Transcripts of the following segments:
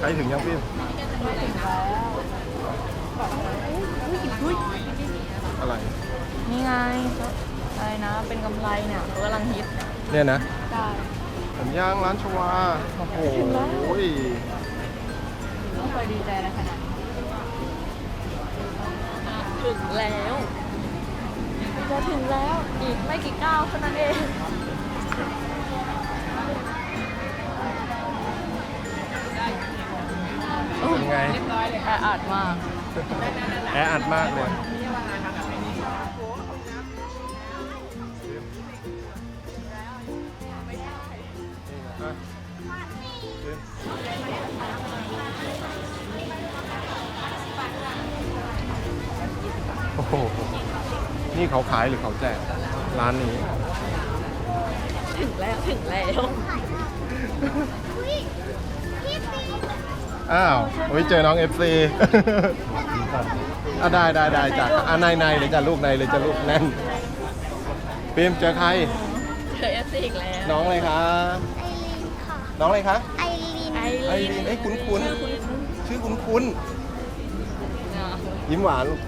ใกล้ถึงยังพี่อะไร นี่ไงอะไรนะ เป็นกำไรเนี่ยเขากำลังฮิตเนี่ยเนี่ยนะใช่ผมย่างร้านชวา โอ้โหไม่เคยดีใจอะไรขนาดนี้ถึงแล้วจะถึงแล้ว อีกไม่กี่ก้าวเท่านั้นเอง ออัดมาก แออัดมากเลย โอ้โห นี่เขาขายหรือเขาแจก ร้านนี้ ถึงแล้ว ถึงแล้ว อ้าวโอ้ยเจอน้อง FC อะได้ได้ได้จ้ะอะในในเลยจ้ะลูกในเลยจ้ะลูกแน่นปิมเจอใคร เจอเอฟซีอีกแล้วน้องอะไรคะ ไอรินค่ะ น้องอะไรคะ ไอรินไอไอรีรีนนเอ้ยคุ้นคุ้นชื่อคุ้นๆชื่อคุ้นคุ้นๆอะๆยิ้มหวานลูก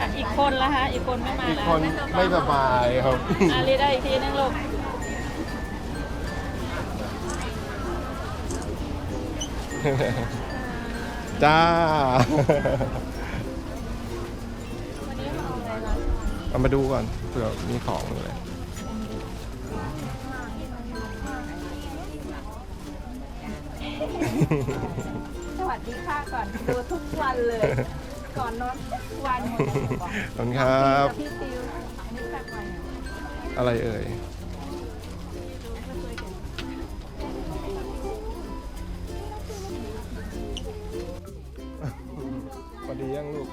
อะอีกคนละฮะ อีกคนไม่มาอีกแล้วคนไม่สบายครับ อารีได้อีกทีนึงลูก จ้าเอามาดูก่อนเผื่อมีของหรืออะไรสวัสดีค่ะก่อนดูทุกวันเลย ก่อนนอนทุกวันขอบคุณครับ พี่ติวนี่แบบใหม่อะอะไรเอ่ย ดียังลูก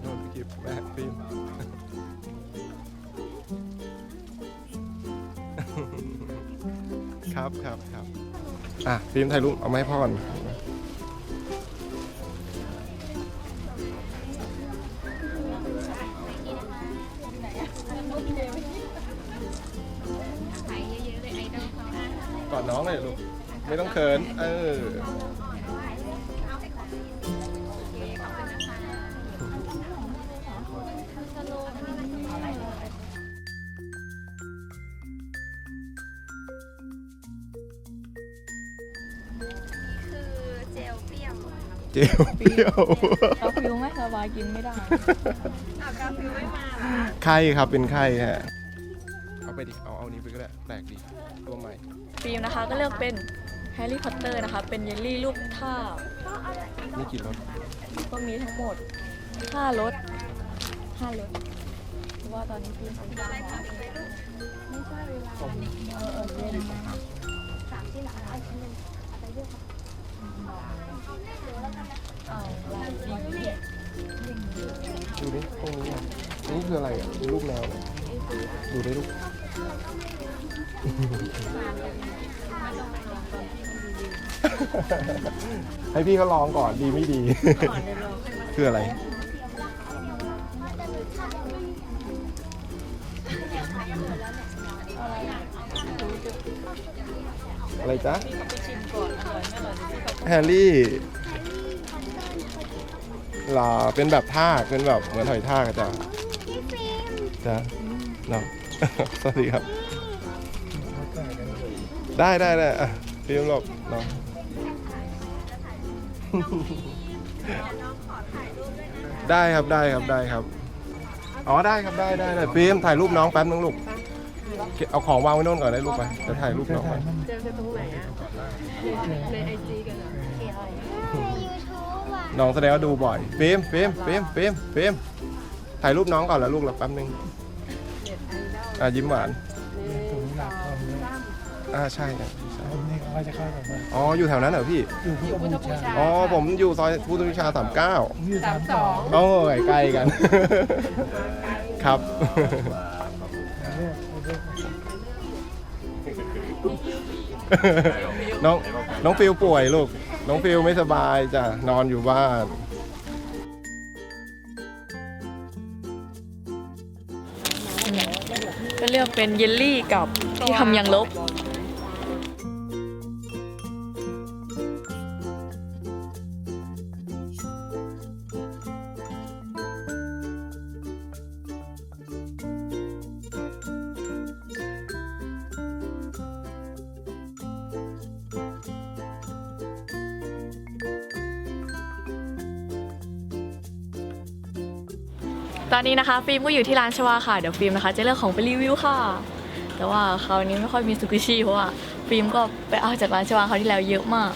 โดนพี่กิฟแม่ฟิล์มครับครับครับอะฟิล์มถ่ายรูปเอามาให้พ่อก่อนก่อนน้องเลยลูก ไม่ต้องเขิน เออคือ เจียวเปรี้ยวเราฟิวไม่สบายกินไม่ได้อากาฟิวไม่มาไข่ครับเป็นไข่ฮะเอาไปดิเอาเอานี้ไปก็ได้แปลกดีตัวใหม่ฟิล์มนะคะก็เลือกเป็นแฮร์รี่พอตเตอร์นะคะ เป็นเยลลี่ลูกท่าบนี่กี่รสก็มีทั้งหมด5รส5รสเพราะว่าตอนนี้ฟิล์มเขาดังแล้วไม่ใช่เวลาเออเออเย็นสามที่หลังเอาชิ้นหนึ่งเอาไปเลือกค่ะเอาอะไร ดีดูดิพวกนี้อะนี่คืออะไรอะมีรูปแมวเลยดูได้ลูกให้พี่เขาลองก่อนดีไม่ดีก่อนเดี๋ยวเราค่อยมาคืออะไร อะไรจ๊ะ แฮร์รี่หรอเป็นแบบทากเป็นแบบเหมือนหอยทากอะจ้ะพี่ฟิล์มจ้ะเนาะ สวัสดีครับ ได้ได้ได้อะฟิล์มหลบเนาะได้ครับได้ครับได้ครับ อ๋อได้ครับได้ได้ได้ฟิล์มถ่ายรูปน้องแป๊บนึงลูก เอาของวางไว้โน่นก่อนได้ลูกไปจะถ่ายรูปน้องไปเจอกันตรงไหนอะในไอจีกันเหรอในยูทูบอะน้องแสดงว่าดูบ่อยฟิล์มฟิล์มฟิล์มฟิล์มฟิล์มถ่ายรูปน้องก่อนแล้วลูกแล้วแป๊บนึงอะยิ้มหวานอ่าใช่ครับใช่นี่เขาจะเข้ากับว่าอ๋ออยู่แถวนั้นเหรอพี่อยู่พุทธบูชาอ๋อผมอยู่ซอยพุทธวิชาสามเก้าผมอยู่สามสองโอ้ยใกล้กัน ครับ น้องน้องฟิลป่วยลูก น้องฟิลไม่สบายจ้ะนอนอยู่บ้าน ก็เลือกเป็นเยลลี่กับที่ทำยังลบ ตอนนี้นะคะฟิล์มก็อยู่ที่ร้านชวาค่ะ เดี๋ยวฟิล์มนะคะจะเลือกของไปรีวิวค่ะ แต่ว่าคราวนี้ไม่ค่อยมีซูกิชิเพราะว่าฟิล์มก็ไปเอาจากร้านชวาเขาวที่แล้วเยอะมาก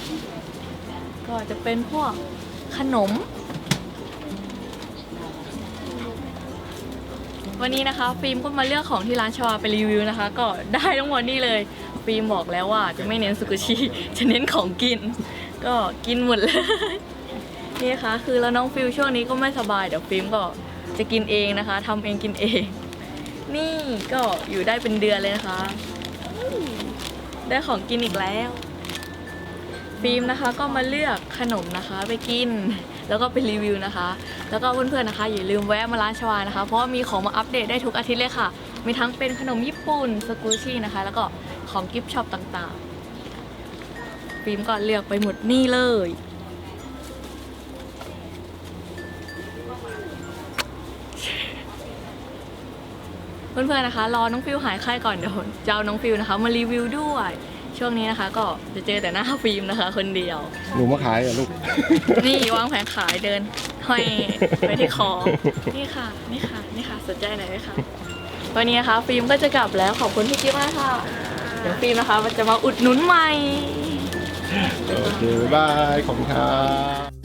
ก็จะเป็นพวกขนม วันนี้นะคะฟิล์มก็มาเลือกของที่ร้านชวาไปรีวิวนะคะ ก็ได้ทั้งหมดนี่เลยฟิล์มบอกแล้วว่าจะไม่เน้นซูกิชิจะเน้นของกิน ก็กินหมดเลยนี่นะคะคือแล้วน้องฟิลช่วงนี้ก็ไม่สบายเดี๋ยวฟิล์มก็ จะกินเองนะคะทำเองกินเอง นี่ก็อยู่ได้เป็นเดือนเลยนะคะ ได้ของกินอีกแล้วฟิล์มนะคะก็มาเลือกขนมนะคะไปกิน แล้วก็ไปรีวิวนะคะ แล้วก็เพื่อนๆนะคะ อย่าลืมแวะมาร้านชวานะคะ เพราะว่ามีของมาอัปเดตได้ทุกอาทิตย์เลยค่ะ มีทั้งเป็นขนมญี่ปุ่นสกูชี่นะคะ แล้วก็ของกิฟต์ช็อปต่างๆฟิล์มก็เลือกไปหมดนี่เลย เพื่อนๆนะคะ รอน้องฟิวหายไข้ก่อนเดี๋ยวจะเอาน้องฟิวนะคะ มารีวิวด้วย ช่วงนี้นะคะ ก็จะเจอแต่หน้าฟิล์มนะคะ คนเดียว หนูมาขายเหรอะลูก นี่วางแผงขายเดินห้อยไปที่คอนี่ค่ะ นี่ค่ะ นี่ค่ะ สนใจหน่อยไหมคะวันนี้นะคะ ฟิล์มก็จะกลับแล้วขอบคุณพี่กิ๊ฟมากค่ะเดี๋ยวฟิล์มนะคะมันจะมาอุดหนุนใหม่ โอเค บ๊ายบาย ขอบคุณครับ